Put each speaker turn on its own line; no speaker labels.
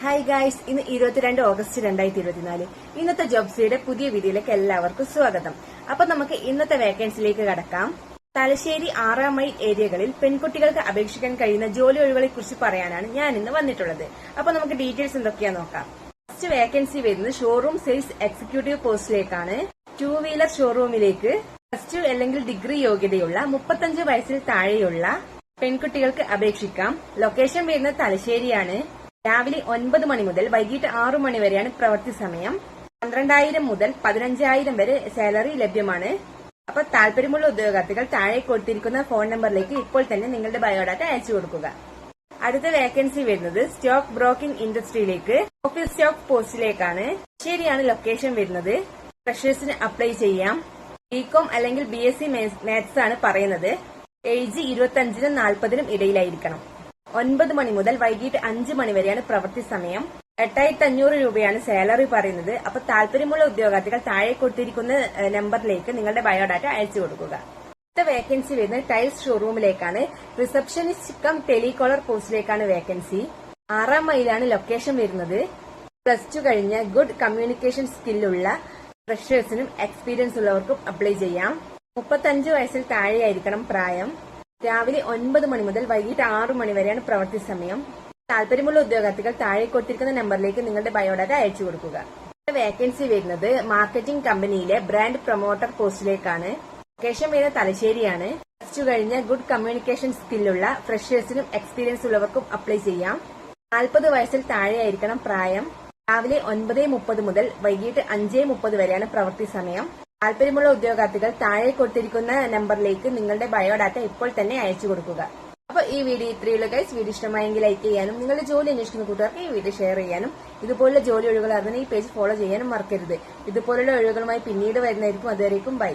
Hi guys ഇന്ന് ഇരുപത്തിരണ്ട് August രണ്ടായിരത്തി ഇരുപത്തിനാല്. ഇന്നത്തെ ജോബ്സിയുടെ പുതിയ വീഡിയോയിലേക്ക് എല്ലാവർക്കും സ്വാഗതം. അപ്പൊ നമുക്ക് ഇന്നത്തെ വേക്കൻസിയിലേക്ക് കടക്കാം. തലശ്ശേരി ആറാം മൈൽ ഏരിയകളിൽ പെൺകുട്ടികൾക്ക് അപേക്ഷിക്കാൻ കഴിയുന്ന ജോലി ഒഴിവുകളെ കുറിച്ച് പറയാനാണ് ഞാൻ ഇന്ന് വന്നിട്ടുള്ളത്. അപ്പൊ നമുക്ക് ഡീറ്റെയിൽസ് എന്തൊക്കെയാ നോക്കാം. ഫസ്റ്റ് വേക്കൻസി വരുന്നത് ഷോറൂം സെയിൽസ് എക്സിക്യൂട്ടീവ് പോസ്റ്റിലേക്കാണ് ടൂ വീലർ ഷോറൂമിലേക്ക് പ്ലസ് ടു അല്ലെങ്കിൽ ഡിഗ്രി യോഗ്യതയുള്ള മുപ്പത്തഞ്ച് വയസ്സിൽ താഴെയുള്ള പെൺകുട്ടികൾക്ക് അപേക്ഷിക്കാം. ലൊക്കേഷൻ വരുന്നത് തലശ്ശേരിയാണ്. രാവിലെ ഒൻപത് മണി മുതൽ വൈകിട്ട് ആറു മണി വരെയാണ് പ്രവൃത്തി സമയം. പന്ത്രണ്ടായിരം മുതൽ പതിനഞ്ചായിരം വരെ സാലറി ലഭ്യമാണ്. അപ്പൊ താല്പര്യമുള്ള ഉദ്യോഗാർത്ഥികൾ താഴെ കൊടുത്തിരിക്കുന്ന ഫോൺ നമ്പറിലേക്ക് ഇപ്പോൾ തന്നെ നിങ്ങളുടെ ബയോഡാറ്റ അയച്ചു കൊടുക്കുക. അടുത്ത വേക്കൻസി വരുന്നത് സ്റ്റോക്ക് ബ്രോക്കിംഗ് ഇൻഡസ്ട്രിയിലേക്ക് ഓഫീസ് സ്റ്റോക്ക് പോസ്റ്റിലേക്കാണ് ശരിയാണ് ലൊക്കേഷൻ വരുന്നത്. ഫ്രഷേഴ്സിന് അപ്ലൈ ചെയ്യാം. ബികോം അല്ലെങ്കിൽ ബി എസ് സി മാത്സ് ആണ് പറയുന്നത്. ഏജ് ഇരുപത്തിയഞ്ചിനും നാൽപ്പതിനും ഇടയിലായിരിക്കണം. ഒൻപത് മണി മുതൽ വൈകിട്ട് അഞ്ച് മണി വരെയാണ് പ്രവൃത്തി സമയം. എട്ടായിരത്തി അഞ്ഞൂറ് രൂപയാണ് സാലറി പറയുന്നത്. അപ്പൊ താല്പര്യമുള്ള ഉദ്യോഗാർത്ഥികൾ താഴെ കൊടുത്തിരിക്കുന്ന നമ്പറിലേക്ക് നിങ്ങളുടെ ബയോഡാറ്റ അയച്ചു കൊടുക്കുക. അടുത്ത വേക്കൻസി വരുന്നത് ടൈൽസ് ഷോറൂമിലേക്കാണ് റിസപ്ഷനിസ്റ്റ് കം ടെലികോളർ പോസ്റ്റിലേക്കാണ് വേക്കൻസി ആറാം മൈലാണ് ലൊക്കേഷൻ വരുന്നത്. പ്ലസ് ടു കഴിഞ്ഞ ഗുഡ് കമ്മ്യൂണിക്കേഷൻ സ്കില്ലുള്ള ഫ്രഷേഴ്സിനും എക്സ്പീരിയൻസ് ഉള്ളവർക്കും അപ്ലൈ ചെയ്യാം. മുപ്പത്തഞ്ച് വയസ്സിൽ താഴെയായിരിക്കണം പ്രായം. രാവിലെ ഒൻപത് മണി മുതൽ വൈകിട്ട് ആറു മണി വരെയാണ് പ്രവൃത്തി സമയം. താല്പര്യമുള്ള ഉദ്യോഗാർത്ഥികൾ താഴെ കൊടുത്തിരിക്കുന്ന നമ്പറിലേക്ക് നിങ്ങളുടെ ബയോഡാറ്റ അയച്ചു കൊടുക്കുക. വേക്കൻസി വരുന്നത് മാർക്കറ്റിംഗ് കമ്പനിയിലെ ബ്രാൻഡ് പ്രൊമോട്ടർ പോസ്റ്റിലേക്കാണ്. ലൊക്കേഷൻ വരുന്ന തലശ്ശേരിയാണ്. പ്ലസ് ടു കഴിഞ്ഞ ഗുഡ് കമ്മ്യൂണിക്കേഷൻ സ്കില്ലുള്ള ഫ്രഷേഴ്സിനും എക്സ്പീരിയൻസ് ഉള്ളവർക്കും അപ്ലൈ ചെയ്യാം. നാൽപ്പത് വയസ്സിൽ താഴെയായിരിക്കണം പ്രായം. രാവിലെ ഒൻപത് മുപ്പത് മുതൽ വൈകിട്ട് അഞ്ച് മുപ്പത് വരെയാണ് പ്രവൃത്തി സമയം. താല്പര്യമുള്ള ഉദ്യോഗാർത്ഥികൾ താഴെ കൊടുത്തിരിക്കുന്ന നമ്പറിലേക്ക് നിങ്ങളുടെ ബയോഡാറ്റ ഇപ്പോൾ തന്നെ അയച്ചു കൊടുക്കുക. അപ്പൊ ഈ വീഡിയോ ഇത്രയുള്ള ഗൈസ് വീഡിയോ ഇഷ്ടമായെങ്കിൽ ലൈക്ക് ചെയ്യാനും നിങ്ങളുടെ ജോലി അന്വേഷിക്കുന്ന കൂട്ടുകാർക്ക് ഈ വീഡിയോ ഷെയർ ചെയ്യാനും ഇതുപോലുള്ള ജോലി ഒഴിവുകൾ അറിഞ്ഞാൽ ഈ പേജ് ഫോളോ ചെയ്യാനും മറക്കരുത്. ഇതുപോലുള്ള ഒഴിവുകളുമായി പിന്നീട് വരുന്നതായിരിക്കും. അതുവരേക്കും ബൈ